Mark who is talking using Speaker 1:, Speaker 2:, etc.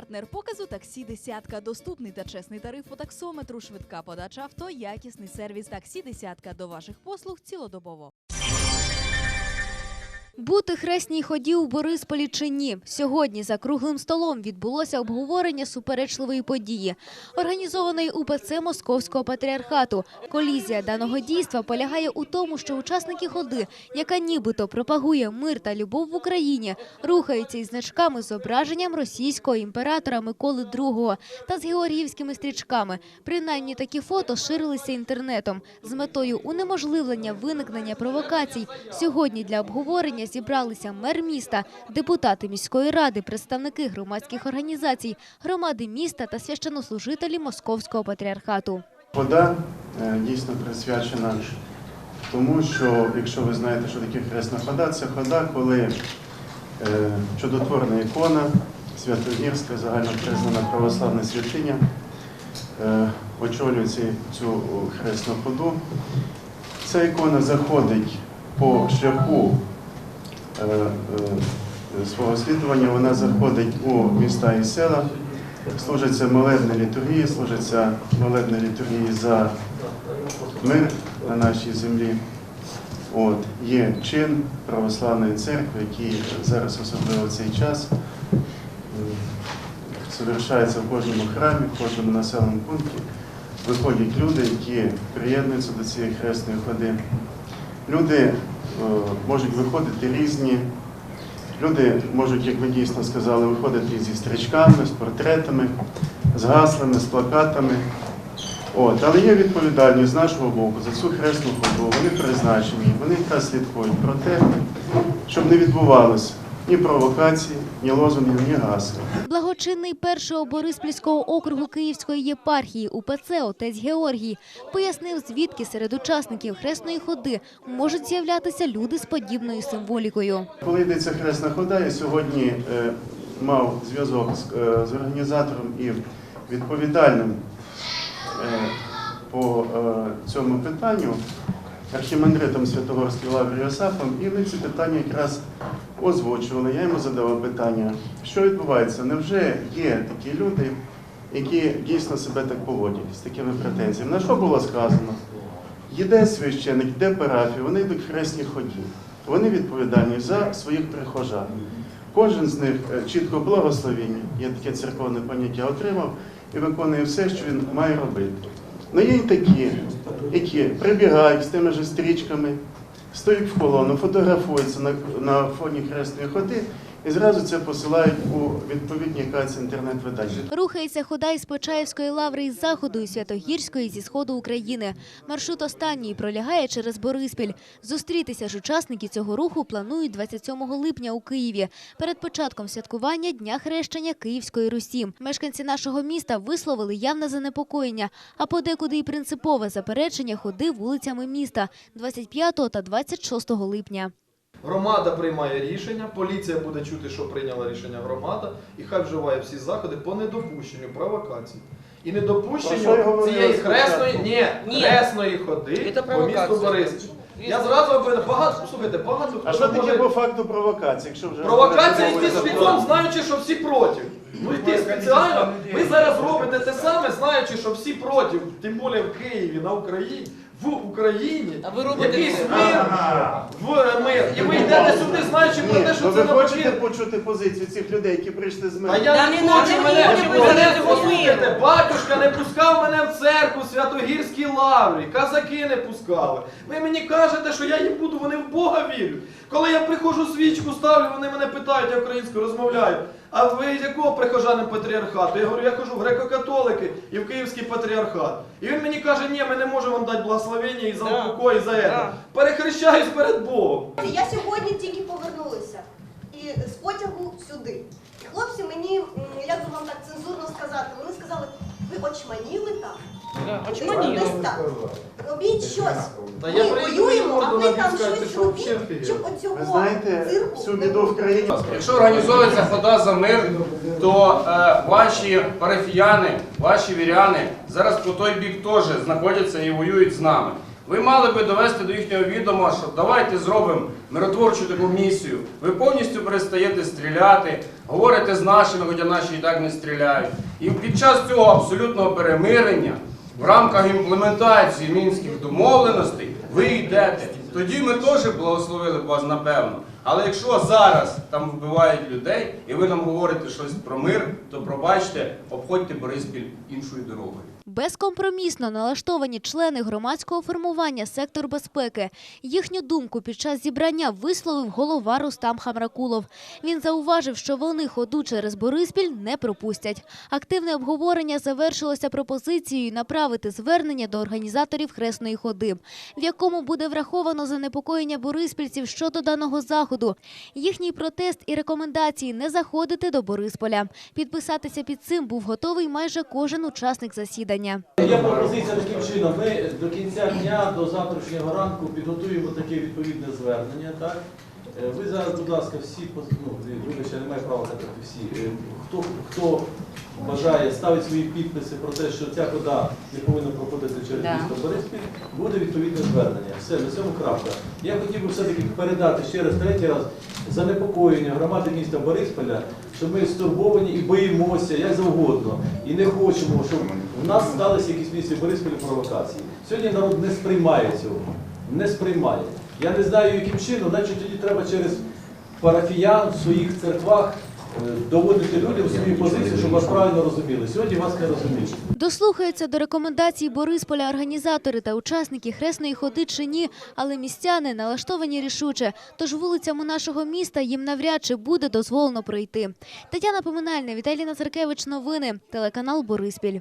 Speaker 1: Партнер показу таксі десятка. Доступний та чесний тариф по таксометру, швидка подача авто, якісний сервіс таксі десятка. До ваших послуг цілодобово.
Speaker 2: Бути хресній ході у Борисполі чи ні? Сьогодні за круглим столом відбулося обговорення суперечливої події, організованої УПЦ Московського патріархату. Колізія даного дійства полягає у тому, що учасники ходи, яка нібито пропагує мир та любов в Україні, рухаються із значками з зображенням російського імператора Миколи II та з георгіївськими стрічками. Принаймні такі фото ширилися інтернетом з метою унеможливлення виникнення провокацій. Сьогодні для обговорення зібралися мер міста, депутати міської ради, представники громадських організацій, громади міста та священнослужителі Московського патріархату.
Speaker 3: Хода е, дійсно присвячена тому, що якщо ви знаєте, що таке хресна хода, це хода, коли е, чудотворна ікона, Святогірська, загально признана православна святиня, е, очолює цю хресну ходу. Ця ікона заходить по шляху свого слідування, вона заходить у міста і села, служаться молебні літургії, служаться молебні літургії за мир на нашій землі. От, є чин православної церкви, який зараз, особливо в цей час, е, совершається в кожному храмі, в кожному населеному пункті. Виходять люди, які приєднуються до цієї хресної ходи. Люди е, можуть виходити різні. Люди можуть, як ви дійсно сказали, виходити зі стрічками, з портретами, з гаслами, з плакатами. От, але є відповідальність з нашого боку за цю хресну ходу. Вони призначені, вони якраз слідкують про те, щоб не відбувалося ні провокацій, ні лозунгів, ні гасел.
Speaker 2: Благочинний першого Бориспільського округу Київської єпархії УПЦ отець Георгій пояснив, звідки серед учасників хресної ходи можуть з'являтися люди з подібною символікою.
Speaker 3: Коли йдеться хресна хода, я сьогодні е, мав зв'язок з, е, організатором і відповідальним е, по цьому питанню архімандритом Святогорської лаври Йосафом, і ми ці питання якраз озвучували. Я йому задавав питання, що відбувається, невже є такі люди, які дійсно себе так поводять з такими претензіями? На що було сказано? Йде священик, йде парафія, вони йдуть в хресній ході. Вони відповідальні за своїх прихожан. Кожен з них е, чітко благословіння, є таке церковне поняття, отримав і виконує все, що він має робити. Ну є й такі, які прибігають з тими же стрічками, стоять в колону, фотографуються на, на фоні хресної ходи і зразу це посилають у відповідні якась інтернет-видання.
Speaker 2: Рухається хода із Почаївської лаври із заходу і Святогірської зі сходу України. Маршрут останній пролягає через Бориспіль. Зустрітися ж учасники цього руху планують 27 липня у Києві перед початком святкування Дня хрещення Київської Русі. Мешканці нашого міста висловили явне занепокоєння, а подекуди й принципове заперечення ходи вулицями міста 25 та 26 липня.
Speaker 4: Громада приймає рішення, поліція буде чути, що прийняла рішення громада, і хай вживає всі заходи по недопущенню провокацій. І недопущенню цієї хресної, ні,
Speaker 5: Ні.
Speaker 4: хресної ходи
Speaker 5: Це
Speaker 4: по місту
Speaker 5: провокація.
Speaker 4: Я зразу обидва- багато, слухайте, багато
Speaker 3: А
Speaker 4: хто
Speaker 3: що таке по факту провокації, якщо вже
Speaker 4: Провокація йти
Speaker 3: мовою
Speaker 4: спецом, знаючи, що всі проти. Ну йти спеціально. Ви зараз робите те саме, знаючи, що всі проти, тим більше в Києві, на Україні, в Україні.
Speaker 5: А ви робите
Speaker 4: якийсь
Speaker 5: це.
Speaker 4: мир, в мир. І ви йдете сюди, знаючи про те,
Speaker 3: ну
Speaker 4: що
Speaker 3: ви
Speaker 4: це
Speaker 3: хочете
Speaker 4: навпаки.
Speaker 3: почути позицію цих людей, які прийшли з
Speaker 4: А
Speaker 3: мене?
Speaker 4: я
Speaker 5: Та
Speaker 4: не
Speaker 5: не
Speaker 4: хочу
Speaker 5: надо,
Speaker 4: мене,
Speaker 5: ні, ні,
Speaker 4: мене
Speaker 5: ви
Speaker 4: послухайте, батюшка не пускав мене в церкву, Святогірській лаврі, казаки не пускали. Ви мені кажете, що я їм буду, вони в Бога вірять. Коли я приходжу свічку ставлю, вони мене питають, я українською розмовляю. А ви з якого прихожанин патріархату? Я говорю, я хожу в греко-католики і в Київський патріархат. І він мені каже, ні, ми не можемо вам дати благословення і за
Speaker 5: Да.
Speaker 4: упокой, і за це.
Speaker 5: Да.
Speaker 4: Перехрещаюсь перед Богом.
Speaker 6: Я сьогодні тільки повернулася і з потягу сюди. І хлопці мені, м, як би вам так цензурно сказати, вони сказали, ви очманіли так. Десь так. Робіть щось.
Speaker 4: Та
Speaker 6: Ми воюємо, а ви там щось
Speaker 4: що
Speaker 6: робіть,
Speaker 4: взагалі офігел.
Speaker 6: щоб оцього
Speaker 3: Ви знаєте,
Speaker 6: цирку
Speaker 3: всю
Speaker 6: не
Speaker 3: біду в
Speaker 6: було.
Speaker 3: країні.
Speaker 7: Якщо організовується хода за мир, то е, ваші парафіяни, ваші віряни зараз по той бік теж знаходяться і воюють з нами. Ви мали би довести до їхнього відома, що давайте зробимо миротворчу таку місію. Ви повністю перестаєте стріляти, говорите з нашими, хоча наші і так не стріляють. І під час цього абсолютного перемирення в рамках імплементації мінських домовленостей ви йдете. Тоді ми теж благословили б вас, напевно. Але якщо зараз там вбивають людей, і ви нам говорите щось про мир, то пробачте, обходьте Бориспіль іншою дорогою.
Speaker 2: Безкомпромісно налаштовані члени громадського формування «Сектор безпеки». Їхню думку під час зібрання висловив голова Рустам Хамракулов. Він зауважив, що вони ходу через Бориспіль не пропустять. Активне обговорення завершилося пропозицією направити звернення до організаторів хресної ходи, в якому буде враховано занепокоєння бориспільців щодо даного заходу, їхній протест і рекомендації не заходити до Борисполя. Підписатися під цим був готовий майже кожен учасник засідання.
Speaker 5: Є пропозиція таким чином. Ми до кінця дня, до завтрашнього ранку підготуємо таке відповідне звернення. Так? Е, Ви зараз, будь ласка, всі, ну, вибачте, я не маю права казати всі. Е, Хто, хто бажає ставить свої підписи про те, що ця вода не повинна проходити через місто Бориспіль, буде відповідне звернення. Все, на цьому крапка. Я хотів би все-таки передати ще раз, третій раз, занепокоєння громади міста Борисполя, що ми стурбовані і боїмося, як завгодно, і не хочемо, щоб у нас сталися якісь в місті Борисполі провокації. Сьогодні народ не сприймає цього, не сприймає. Я не знаю, яким чином, значить тоді треба через парафіян в своїх церквах е, доводити людям свої позиції, щоб вас правильно розуміли. Сьогодні вас не розуміють.
Speaker 2: Дослухаються до рекомендацій Борисполя організатори та учасники хресної ходи чи ні, але містяни налаштовані рішуче. Тож вулицями нашого міста їм навряд чи буде дозволено пройти. Тетяна Поминальна, Віталій Назаркевич. Новини. Телеканал Бориспіль.